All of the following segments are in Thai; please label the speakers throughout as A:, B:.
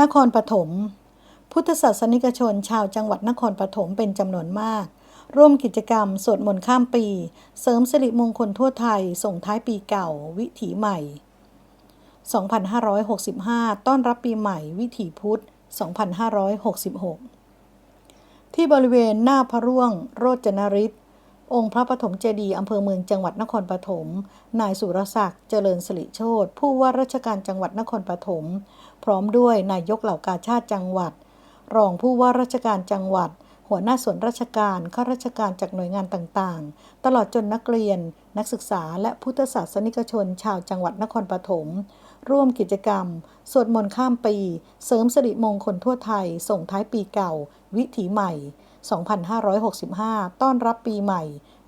A: นครปฐม พุทธศาสนิกชนชาวจังหวัดนครปฐมเป็นจำนวนมาก ร่วมกิจกรรมสวดมนต์ข้ามปี เสริมสิริมงคลทั่วไทย ส่งท้ายปีเก่า วิถีใหม่ 2565 ต้อนรับปีใหม่ วิถีพุทธ 2566 ที่บริเวณหน้าพระร่วง โรจนริศ องค์พระปฐมเจดีย์อำเภอเมืองจังหวัดนครปฐม นายสุรศักดิ์เจริญสิริโชตผู้ว่าราชการจังหวัดนครปฐม พร้อมด้วยนายกเหล่ากาชาติจังหวัด รองผู้ว่าราชการจังหวัด หัวหน้าส่วนราชการข้าราชการจากหน่วยงานต่างๆ ตลอดจนนักเรียน นักศึกษาและพุทธศาสนิกชนชาวจังหวัดนครปฐม ร่วมกิจกรรม สวดมนต์ข้ามปี เสริมสิริมงคลทั่วไทย ส่งท้ายปีเก่า วิถีใหม่ 2565 ต้อนรับปีใหม่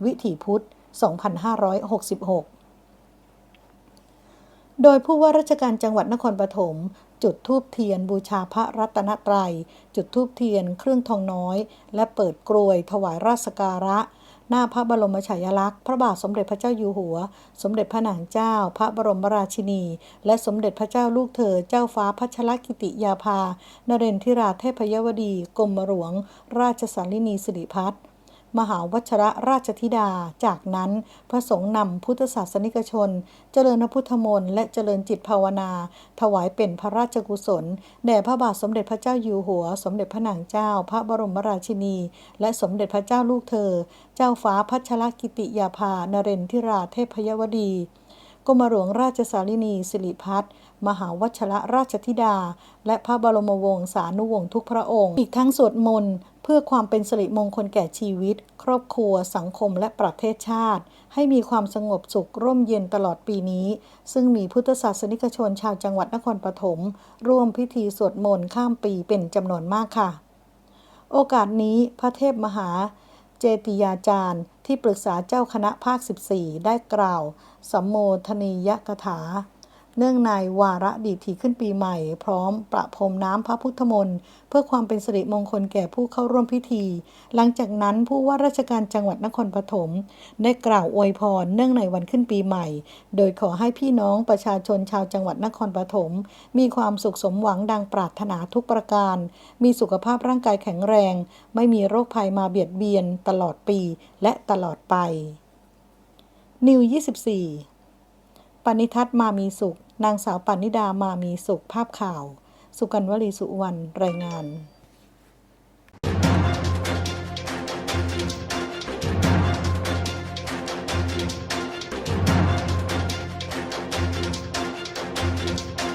A: วิถีพุทธ 2566 โดยผู้ว่าราชการจังหวัดนครปฐมจุดธูปเทียนบูชาพระรัตนตรัย จุดธูปเทียนเครื่องทองน้อย และเปิดกรวยถวายราชการะ หน้าพระบรมฉายาลักษณ์ พระบาทสมเด็จพระเจ้าอยู่หัว สมเด็จพระนางเจ้า พระบรมราชินี และสมเด็จพระเจ้าลูกเธอ เจ้าฟ้าพัชรกิติยาภา นเรนทิราเทพยวดี กรมหลวง ราชสารินีสิริพัฒน์ มหาวัชรราชธิดา จากนั้นพระสงฆ์นำพุทธศาสนิกชน เจริญพระพุทธมนต์และเจริญจิตภาวนา ถวายเป็นพระราชกุศล แด่พระบาทสมเด็จพระเจ้าอยู่หัว สมเด็จพระนางเจ้า พระบรมราชินี และสมเด็จพระเจ้าลูกเธอ เจ้าฟ้าพัชรกิติยาภานเรนทิราเทพยวดีกรมหลวงราชสารินีสิริพัฒน์มหาวัชรราชธิดา และพระบรมวงศานุวงศ์ทุกพระองค์ อีกทั้งสวดมนต์ พื่อความเป็นสิริมงคลแก่ชีวิต ครอบครัว สังคมและประเทศชาติ ให้มีความสงบสุขร่มเย็นตลอดปีนี้ ซึ่งมีพุทธศาสนิกชนชาวจังหวัดนครปฐมร่วมพิธีสวดมนต์ข้ามปีเป็นจำนวนมากค่ะ โอกาสนี้พระเทพมหาเจติยาจารย์ที่ปรึกษาเจ้าคณะภาค 14 ได้กล่าวสัมโมทนียกถา เนื่องในวาระดีถีขึ้นปีใหม่ พร้อมประพรมน้ำพระพุทธมนต์ เพื่อความเป็นสิริมงคลแก่ผู้เข้าร่วมพิธี หลังจากนั้นผู้ว่าราชการจังหวัดนครปฐมได้กล่าวอวยพรเนื่องในวันขึ้นปีใหม่ โดยขอให้พี่น้องประชาชนชาวจังหวัดนครปฐมมีความสุขสมหวังดังปรารถนาทุกประการ มีสุขภาพร่างกายแข็งแรง ไม่มีโรคภัยมาเบียดเบียนตลอดปีและตลอดไปนิว24 ปณิทัศน์มามีสุข นางสาวปณิดามามีสุขภาพข่าว สุกันวลีสุวรรณรายงาน